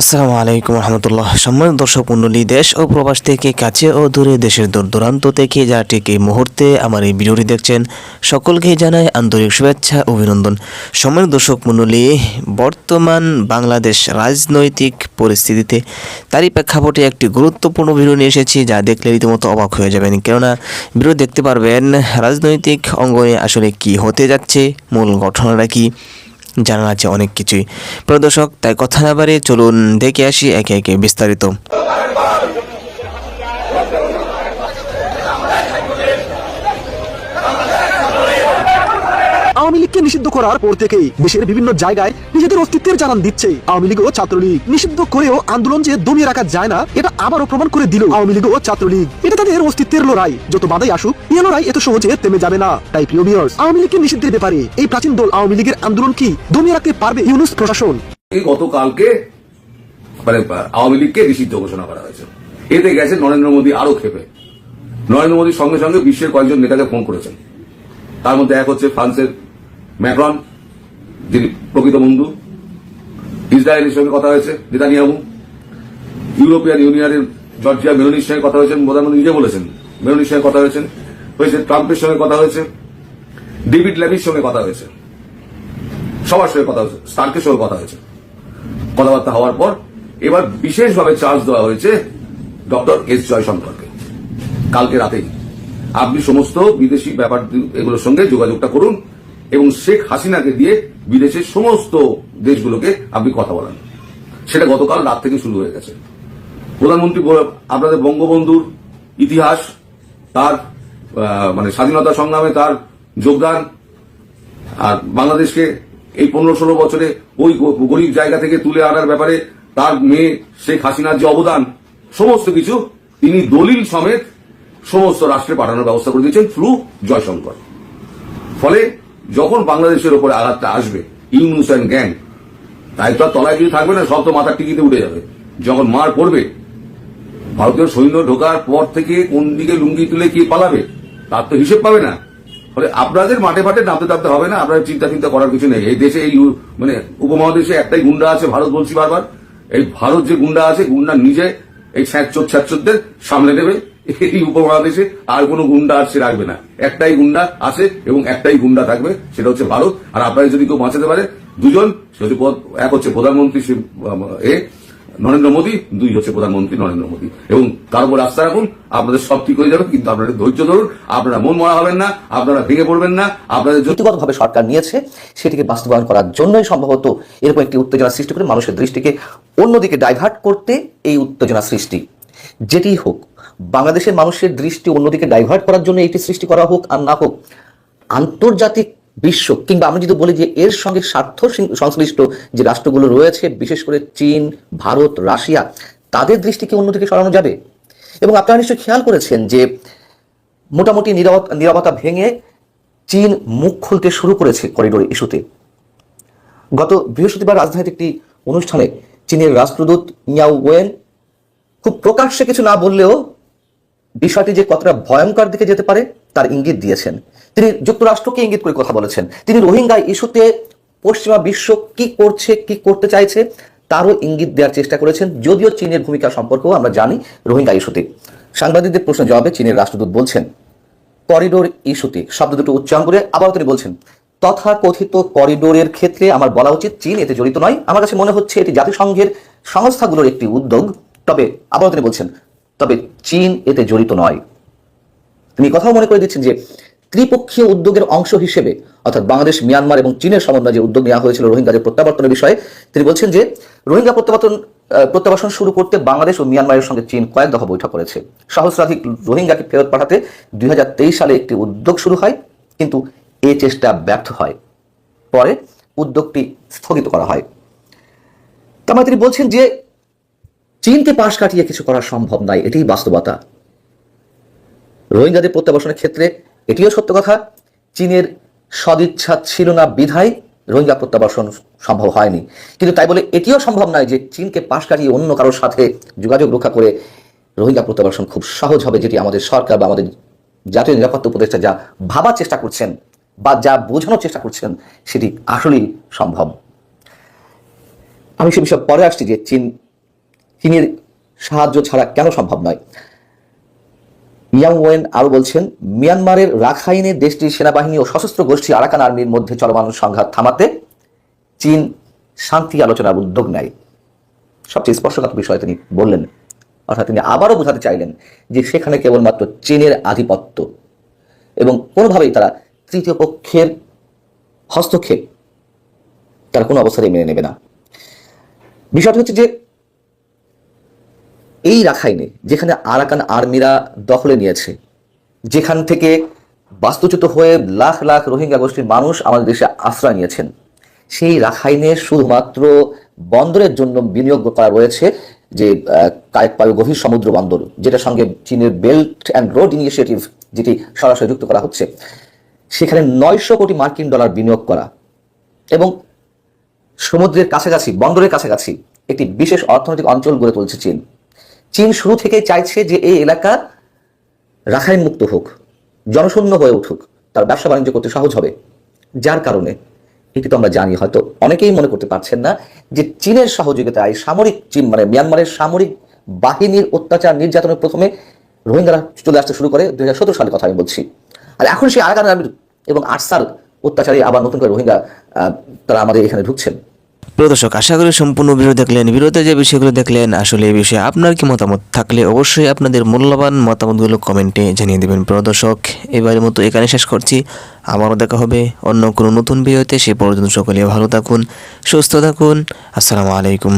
আসসালামু আলাইকুম রহমতুল্লাহ। সম্মানিত দর্শক মণ্ডলী, দেশ ও প্রবাস থেকে কাছে ও দূরে দেশের দূর দূরান্ত থেকে যা ঠিক এই মুহূর্তে আমার এই ভিডিওটি দেখছেন, সকলকে জানায় আন্তরিক শুভেচ্ছা, অভিনন্দন। সম্মানিত দর্শক মণ্ডলী, বর্তমান বাংলাদেশ রাজনৈতিক পরিস্থিতিতে তারই প্রেক্ষাপটে একটি গুরুত্বপূর্ণ ভিডিও নিয়ে এসেছি, যা দেখলে রীতিমতো অবাক হয়ে যাবেন। কেননা ভিডিও দেখতে পারবেন রাজনৈতিক অঙ্গনে আসলে কি হতে যাচ্ছে, মূল ঘটনাটা কি জানা আছে অনেক কিছুই। প্রদর্শক তাই কথা না বাড়িয়ে চলুন, দেখে আসি একে একে বিস্তারিত আওয়ামী লীগকে নিষিদ্ধ করার পর থেকেই দেশের বিভিন্ন জায়গায় নিজেদের অস্তিত্বের জানান দিচ্ছে। আওয়ামী লীগ ও ছাত্রলীগ নিষিদ্ধ করেও আন্দোলন যে দমিয়ে রাখা যায় না, এটা আবারও প্রমাণ করে দিল আওয়ামী লীগ ও ছাত্রলীগ। এটা তাদের অস্তিত্বের লড়াই। যত বাধাই আসুক, এই লড়াই এত সহজে থেমে যাবে না। তাই প্রিয় ভিউয়ার্স আওয়ামী লীগকে নিষিদ্ধের ব্যাপারে এই প্রাচীন দল আওয়ামী লীগের আন্দোলন কি দমিয়ে রাখতে পারবে ইউনুস প্রশাসন? গতকালকে মানে আওয়ামী লীগকে নিষিদ্ধ ঘোষণা করা হয়েছে। এতে গেছে নরেন্দ্র মোদী আরও ক্ষেপে। নরেন্দ্র মোদীর সঙ্গে সঙ্গে বিশ্বের কয়েকজন নেতাকে ফোন করেছেন। তার মধ্যে এক হচ্ছে ফ্রান্সের ম্যাক্রন যিনি প্রকৃত বন্ধু, ইসরায়েলের সঙ্গে কথা হয়েছে, নেতানিয়াহু। ইউরোপিয়ান ইউনিয়নের জর্জিয়া মেলোনির সঙ্গে কথা হয়েছেন, প্রধানমন্ত্রী নিজে বলেছেন, মেলোনির সঙ্গে কথা হয়েছেন। হয়েছে ট্রাম্পের সঙ্গে কথা হয়েছে, ডেভিড ল্যাবির সঙ্গে কথা হয়েছে, সবার সঙ্গে কথা হয়েছে, স্টার্কের সঙ্গে কথা হয়েছে। কথাবার্তা হওয়ার পর এবার বিশেষভাবে চার্জ দেওয়া হয়েছে ডক্টর এস জয়শঙ্করকে। কালকে রাতেই। আপনি সমস্ত বিদেশি ব্যাপার এগুলোর সঙ্গে যোগাযোগটা করুন এবং শেখ হাসিনাকে দিয়ে বিদেশের সমস্ত দেশগুলোকে আপনি কথা বলান। সেটা গতকাল রাত থেকে শুরু হয়ে গেছে। প্রধানমন্ত্রী আপনাদের বঙ্গবন্ধুর ইতিহাস, তার মানে স্বাধীনতা সংগ্রামে তার যোগদান, আর বাংলাদেশকে এই পনেরো ষোলো বছরে ওই গরিব জায়গা থেকে তুলে আনার ব্যাপারে তার মেয়ে শেখ হাসিনার যে অবদান, সমস্ত কিছু তিনি দলিল সমেত সমস্ত রাষ্ট্রে পাঠানোর ব্যবস্থা করে দিয়েছেন থ্রু জয়শঙ্কর। ফলে যখন বাংলাদেশের ওপরে আঘাতটা আসবে, ইউনুস অ্যান্ড গ্যাং তাই তো তলায় কিছু থাকবে না, সব তো মাথার টিকিতে উঠে যাবে। যখন মার পড়বে, ভারতীয় সৈন্য ঢোকার পর থেকে কোন দিকে লুঙ্গি তুলে কে পালাবে, তার তো হিসেব পাবে না। ফলে আপনাদের মাঠে ফাটে নামতে টাপতে হবে না আপনার চিন্তা চিন্তা করার কিছু নেই। এই দেশে, এই মানে উপমহাদেশে একটাই গুন্ডা আছে, ভারত বলছি বারবার। এই ভারত যে গুন্ডা আছে, গুন্ডা নিজে এই ছ্যাঁচোর ছ্যাঁচোরদের সামলে দেবে এই উপমহাদেশে আর কোনো গুন্ডা আর সে রাখবে না। একটাই গুন্ডা আছে এবং একটাই গুন্ডা থাকবে, সেটা হচ্ছে ভারত। আর আপনারা যদি কেউ বাঁচাতে পারে, দুজন, সে হচ্ছে এক হচ্ছে প্রধানমন্ত্রী এ, নরেন্দ্র মোদী, দুই হচ্ছে প্রধানমন্ত্রী নরেন্দ্র মোদী। এবং তার উপর আস্থা রাখুন, আপনাদের সব ঠিক হয়ে যাবে, কিন্তু আপনাদের ধৈর্য ধরুন, আপনারা মন মরা হবেন না, আপনারা ভেঙে পড়বেন না, আপনাদের জন্য নীতিগতভাবে সরকার নিয়েছে, সেটিকে বাস্তবায়ন করার জন্যই সম্ভবত এরকম একটি উত্তেজনা সৃষ্টি করে মানুষের দৃষ্টিকে অন্যদিকে ডাইভার্ট করতে এই উত্তেজনা সৃষ্টি। যেটি হোক বাংলাদেশের মানুষের দৃষ্টি অন্যদিকে ডাইভার্ট করার জন্য এটি সৃষ্টি করা হোক আর না হোক, আন্তর্জাতিক বিশ্ব কিংবা আমরা যদি বলি যে এর সঙ্গে স্বার্থ সংশ্লিষ্ট যে রাষ্ট্রগুলো রয়েছে, বিশেষ করে চীন, ভারত, রাশিয়া, তাদের দৃষ্টিকে অন্যদিকে সরানো যাবে? এবং আপনারা নিশ্চয়ই খেয়াল করেছেন যে মোটামুটি নিরাপত্তা ভেঙে চীন মুখ খুলতে শুরু করেছে করিডোর ইস্যুতে। গত বৃহস্পতিবার রাজধানীতে একটি অনুষ্ঠানে চীনের রাষ্ট্রদূত ইয়াও ওয়েন খুব প্রকাশ্যে কিছু না বললেও বিষয়টি যে কতটা ভয়ঙ্কর দিকে যেতে পারে, তার ইঙ্গিত দিয়েছেন। তিনি যুক্তরাষ্ট্রকে ইঙ্গিত করে কথা বলেছেন। তিনি রোহিঙ্গা ইস্যুতে পশ্চিমা বিশ্ব কি করছে, কি করতে চাইছে, তারও ইঙ্গিত দেওয়ার চেষ্টা করেছেন। যদিও চীনের ভূমিকা সম্পর্কেও আমরা জানি রোহিঙ্গা ইস্যুতে। সাংবাদিকদের প্রশ্নের জবাবে চীনের রাষ্ট্রদূত বলছেন, করিডোর ইস্যুতে শব্দ দুটো উচ্চারণ করে আবার তিনি বলছেন, তথাকথিত করিডোরের ক্ষেত্রে আমার বলা উচিত চীন এতে জড়িত নয়। আমার কাছে মনে হচ্ছে এটি জাতিসংঘের সংস্থাগুলোর একটি উদ্যোগ। তবে আবার তিনি বলছেন তবে চীন এতে জড়িত নয়। তিনি কথাও মনে করে দিচ্ছেন যে, ত্রিপক্ষীয় উদ্যোগের অংশ হিসেবে, অর্থাৎ বাংলাদেশ, মিয়ানমার এবং চীনের সমন্বয়ে যে উদ্যোগ নেওয়া হয়েছিল রোহিঙ্গাদের প্রত্যাবর্তনের বিষয়ে, তিনি বলছেন যে, রোহিঙ্গা প্রত্যাবর্তন প্রত্যাবাসন শুরু করতে বাংলাদেশ ও মিয়ানমারের সঙ্গে চীন কয়েক দফা বৈঠক করেছে। সহস্রাধিক রোহিঙ্গাকে ফেরত পাঠাতে দুই হাজার তেইশ সালে একটি উদ্যোগ শুরু হয়, কিন্তু এ চেষ্টা ব্যর্থ হয়। পরে উদ্যোগটি স্থগিত করা হয়। তার মানে তিনি বলছেন যে চীনকে পাশ কাটিয়ে কিছু করা সম্ভব নয়, এটিই বাস্তবতা। রোহিঙ্গাদের প্রত্যাবাসনের ক্ষেত্রে এটিও সত্য কথা, চীনের সদিচ্ছা ছিল না বিধায় রোহিঙ্গা প্রত্যাবাসন সম্ভব হয়নি। কিন্তু তাই বলে এটিও সম্ভব নয় যে চীনকে পাশ কাটিয়ে অন্য কারোর সাথে যোগাযোগ রক্ষা করে রোহিঙ্গা প্রত্যাবাসন খুব সহজ হবে, যেটি আমাদের সরকার বা আমাদের জাতীয় নিরাপত্তা উপদেষ্টা যা ভাবার চেষ্টা করছেন বা যা বোঝানোর চেষ্টা করছেন, সেটি আসলেই সম্ভব। আমি সে বিষয়ে পরে আসছি যে চীন চীনের সাহায্য ছাড়া কেন সম্ভব নয়? ইয়াং ওয়েন আরও বলছেন, মিয়ানমারের রাখাইনে দেশটির সেনাবাহিনী ও সশস্ত্র গোষ্ঠী আরাকান আর্মির মধ্যে চলমান সংঘাত থামাতে চীন শান্তি আলোচনার উদ্যোগ নেয়। সবচেয়ে স্পর্শকাতর বিষয় তিনি বললেন, অর্থাৎ তিনি আবারও বোঝাতে চাইলেন যে সেখানে কেবলমাত্র চীনের আধিপত্য এবং কোনোভাবেই তারা তৃতীয় পক্ষের হস্তক্ষেপ তারা কোনো অবস্থাতেই মেনে নেবে না। বিষয়টি হচ্ছে যে এই রাখাইনে যেখানে আরাকান আর্মিরা দখলে নিয়েছে যেখান থেকে বাস্তুচ্যুত হয়ে লাখ লাখ রোহিঙ্গা গোষ্ঠীর মানুষ আমাদের দেশে আশ্রয় নিয়েছেন সেই রাখাইনে শুধুমাত্র বন্দরের জন্য বিনিয়োগ করা রয়েছে যে আহ, কায়েকপাড়ু গভীর সমুদ্র বন্দর যেটার সঙ্গে চীনের বেল্ট অ্যান্ড রোড ইনিশিয়েটিভ যেটি সরাসরি যুক্ত করা হচ্ছে সেখানে নয়শো কোটি মার্কিন ডলার বিনিয়োগ করা এবং সমুদ্রের কাছাকাছি বন্দরের কাছাকাছি একটি বিশেষ অর্থনৈতিক অঞ্চল গড়ে তুলছে চীন। চীন শুরু থেকেই চাইছে যে এই এলাকা রাখাইন মুক্ত হোক, জনশূন্য হয়ে উঠুক, তার ব্যবসা বাণিজ্য করতে সহজ হবে। যার কারণে, এটি তো আমরা জানি, হয়তো অনেকেই মনে করতে পারছেন না, যে চীনের সহযোগিতায় সামরিক চীন মানে মিয়ানমারের সামরিক বাহিনীর অত্যাচার নির্যাতনের প্রথমে রোহিঙ্গারা চলে আসতে শুরু করে দুই হাজার সতেরো সালের কথা আমি বলছি। আর এখন সেই আরাকান এবং আটসাল অত্যাচারে আবার নতুন করে রোহিঙ্গা তারা আমাদের এখানে ঢুকছেন। প্রিয় দর্শক, আশা করি সম্পূর্ণ ভিডিও দেখলেন। ভিডিওতে যে বিষয়গুলো দেখলেন, আসলে এই বিষয়ে আপনার কি মতামত থাকলে অবশ্যই আপনাদের মূল্যবান মতামতগুলো কমেন্টে জানিয়ে দেবেন। প্রিয় দর্শক, এবারের মতো এখানে শেষ করছি। আবারও দেখা হবে অন্য কোনো নতুন ভিডিওতে। সে পর্যন্ত সকলে ভালো থাকুন, সুস্থ থাকুন। আসসালামু আলাইকুম।